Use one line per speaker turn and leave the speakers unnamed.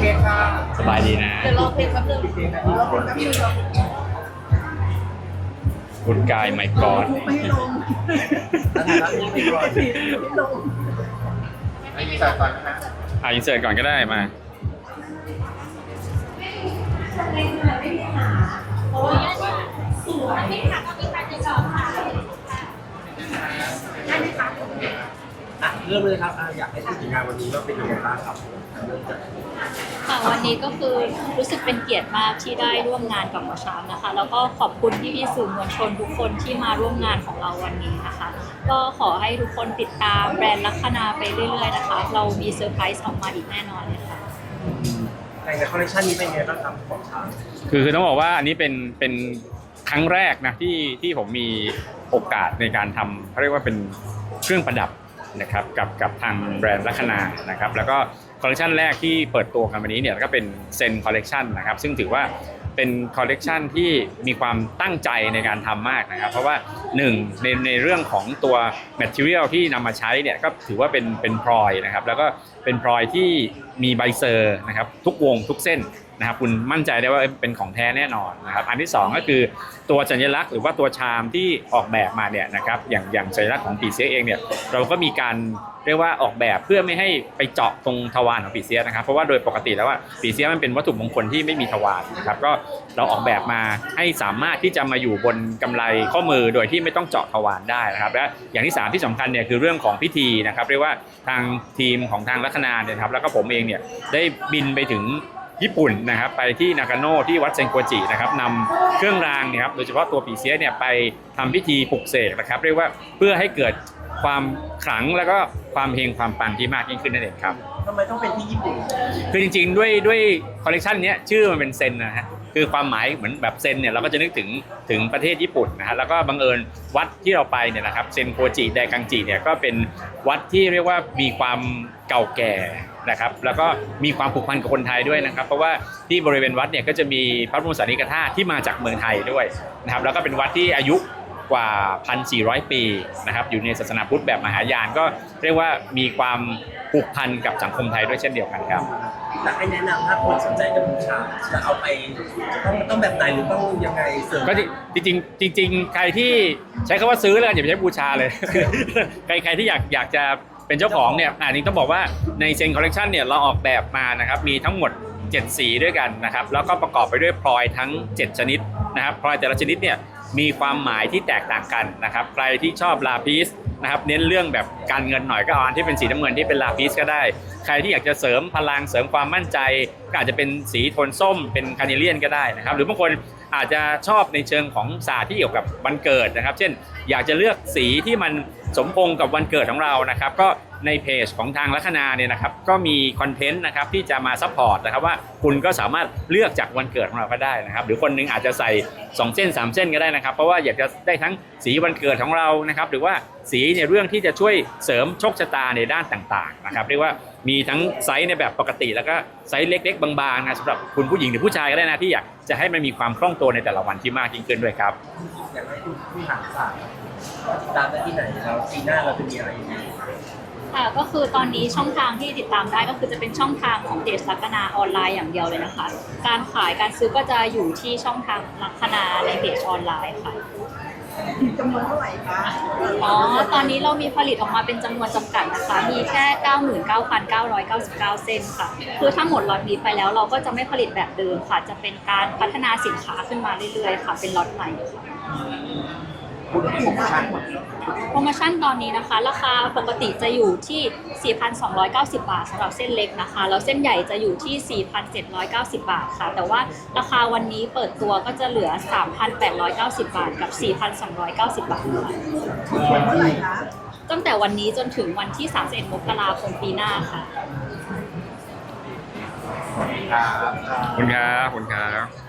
เคค่ะ
สบายดีนะ
เดี๋ยวรอเพลงแป๊บนึง
เราคนนั้นมีเรา
คุณกายไมกอด
ไม่ลง
แล้วนี่มีรอย
ไม่ลง
ไม่มีสายก่อนนะ
อะอินเสิร์ตก่อนก็ได้มา
อะ เริ่มเลยครับอะอยากให้พูดถึงงานวันนี้ว่าเป็นยังไงบ้างครับเริ่มจาก
ค่ะวันนี้ก็คือรู้สึกเป็นเกียรติมากที่ได้ร่วมงานกับหมอช้างนะคะ แล้วก็ขอบคุณที่พี่ๆสื่อมวลชนทุกคนที่มาร่วมงานของเราวันนี้นะคะ ก็ขอให้ทุกคนติดตามแบรนด์ลัคนาไปเรื่อยๆนะคะ เรามีเซอร์ไพรส์ออกมาอีกแน่นอนเลยค่ะ
ในในคอลเลคชันนี้เป็นยังไงบ้างครับของช้าง
คือคือต้องบอกว่าอันนี้เป็นเป็นครั้งแรกนะที่ที่ผมมีโอกาสในการทำเขาเรียกว่าเป็นเครื่องประดับ นะครับกับกับทางแบรนด์ลัคนานะครับแล้วก็คอลเลคชันแรกที่เปิดตัวกันวันนี้เนี่ยก็เป็นเซนคอลเลคชันนะครับซึ่งถือว่าเป็นคอลเลกชันที่มีความตั้งใจในการทำมากนะครับ เพราะว่า หนึ่งในในเรื่องของตัว material ที่นำมาใช้เนี่ยก็ถือว่าเป็นเป็นพลอยนะครับแล้วก็เป็นพลอยที่มีใบเซอร์นะครับทุกวงทุกเส้นนะครับคุณมั่นใจได้ว่าเป็นของแท้แน่นอนนะครับอันที่สองก็คือตัวสัญลักษณ์หรือว่าตัวชามที่ออกแบบมาเนี่ยนะครับอย่างอย่างสัญลักษณ์ของปีเสียเองเนี่ยเราก็มีการเรียกว่าออกแบบเพื่อไม่ให้ไปเจาะตรงทวารของปีเสียนะครับเพราะว่าโดยปกติแล้วว่าปีเสียมันเป็นวัตถุมงคลที่ไม่มีทวารนะครับก็เราออกแบบมาให้สามารถที่จะมาอยู่บนกำไรข้อมือโดยที่ไม่ต้องเจาะทวารได้นะครับและอย่างที่สามที่สำคัญเนี่ยคือเรื่องของพิธีนะครับเรียกว่าทางทีมของทางลัคนาเนี่ยครับแล้วก็ผมเองเนี่ยได้บินไปถึงญี่ปุ่นนะครับไปที่นากาโน่ที่วัดเซนโกจินะครับนำเครื่องรางเนี่ยครับโดยเฉพาะตัวปีเสียเนี่ยไปทำพิธีปลุกเสกนะครับเรียกว่าเพื่อให้เกิด ความขลังแล้วก็ความเฮงความปังที่มากยิ่งขึ้นนั่นเองครับ
ทำไมต้องเป็นที่ญี่ปุ่น
คือจริงๆ ด้วยด้วยคอลเลกชันนี้ยชื่อมันเป็นเซนนะฮะคือความหมายเหมือนแบบเซนเนี่ยเราก็จะนึกถึงถึงประเทศญี่ปุ่นนะฮะแล้วก็บังเอิญวัดที่เราไปเนี่ยนะครับเซนโคจิไดกังจิเนี่ยก็เป็นวัดที่เรียกว่ามีความเก่าแก่นะครับแล้วก็มีความผูกพันกับคนไทยด้วยนะครับ เพราะว่าที่บริเวณวัดเนี่ยก็จะมีพระบรมสารีริกธาตุที่มาจากเมืองไทยด้วยนะครับแล้วก็เป็นวัดที่อายุ กว่า 1,400 ปีนะครับอยู่ในศาสนาพุทธแบบมหายานก็เรียกว่ามีความผูกพันกับสังคมไทยด้วยเช่นเดียวกันครับ
อยากให้แนะนำถ้าคนสนใจจะบูชาจะเอาไปต้องต้องแบบไหนหรือต้องยังไงเสริม
ก็จริงจริงๆจริงๆใครที่ใช้คำว่าซื้อแล้วกันอย่าไปใช้บูชาเลยใครใครที่อยากอยากจะเป็นเจ้าของเนี่ยอันนี้ต้องบอกว่าในเซนคอลเลกชันเนี่ยเราออกแบบมานะครับมีทั้งหมด 7 สีด้วยกันนะครับ แล้วก็ประกอบไปด้วยพลอยทั้ง 7 ชนิดนะครับ พลอยแต่ละชนิดเนี่ยมีความหมายที่แตกต่างกันนะครับ ใครที่ชอบลาพิสนะครับ เน้นเรื่องแบบการเงินหน่อยก็เอาอันที่เป็นสีน้ำเงินที่เป็นลาพิสก็ได้ ใครที่อยากจะเสริมพลังเสริมความมั่นใจก็อาจจะเป็นสีโทนส้มเป็นคาเนเลียนก็ได้นะครับ หรือบางคนอาจจะชอบในเชิงของศาสตร์ที่เกี่ยวกับวันเกิดนะครับ เช่น อยากจะเลือกสีที่มัน สมพงกับวันเกิดของเรานะครับ ก็ในเพจของทางลัคนาเนี่ยนะครับ ก็มีคอนเทนต์นะครับที่จะมาซัพพอร์ตนะครับว่าคุณก็สามารถเลือกจากวันเกิดของเราก็ได้นะครับ หรือคนหนึงอาจจะใส่ 2 เส้น 3 เส้นก็ได้นะครับ เพราะว่าอยากจะได้ทั้งสีวันเกิดของเรานะครับ หรือว่าสีในเรื่องที่จะช่วยเสริมโชคชะตาในด้านต่างๆนะครับ เรียกว่ามีทั้งไซส์ในแบบปกติ แล้วก็ไซส์เล็ก ๆ บางๆนะสำหรับคุณผู้หญิงหรือผู้ชายก็ได้นะที่อยาก จะให้มันมีความคล่องตัวในแต่ละวันที่มากยิ่งขึ้นด้วยครับ
อยากให้คุณผู้หาศาสตร์ติดตามได้ที่ไหนแล้วปีหน้าเราจะมีอะไรอย่างนี้
ค่ะก็คือตอนนี้ช่องทางที่ติดตามได้ก็คือจะเป็นช่องทางของเพจลัคนาออนไลน์อย่างเดียวเลยนะคะ การขายการซื้อก็จะอยู่ที่ช่องทางลัคนาในเพจออนไลน์ค่ะ
จำนวนเท่าไหร่คะ
อ๋อ ตอนนี้เรามีผลิตออกมาเป็นจำนวนจำกัดนะคะ มีแค่ 99,999 เส้นค่ะ คือถ้าหมดล็อตนี้ไปแล้วเราก็จะไม่ผลิตแบบเดิมค่ะ จะเป็นการพัฒนาสินค้าขึ้นมาเรื่อยๆ ค่ะ เป็นล็อตใหม่ค่ะ
โปรโมชั่น
โปรโมชั่นตอนนี้นะคะ ราคาปกติจะอยู่ที่ 4,290 บาทสำหรับเส้นเล็กนะคะ แล้วเส้นใหญ่จะอยู่ที่ 4,790 บาทค่ะ แต่ว่าราคาวันนี้เปิดตัวก็จะเหลือ 3,890 บาท กับ 4,290 บาทค่ะ
เท่าไหร่คะ
ตั้งแต่วันนี้จนถึงวันที่ 31 มกราคมปีหน้าค่ะ
ขอบคุณครับขอบคุณครับ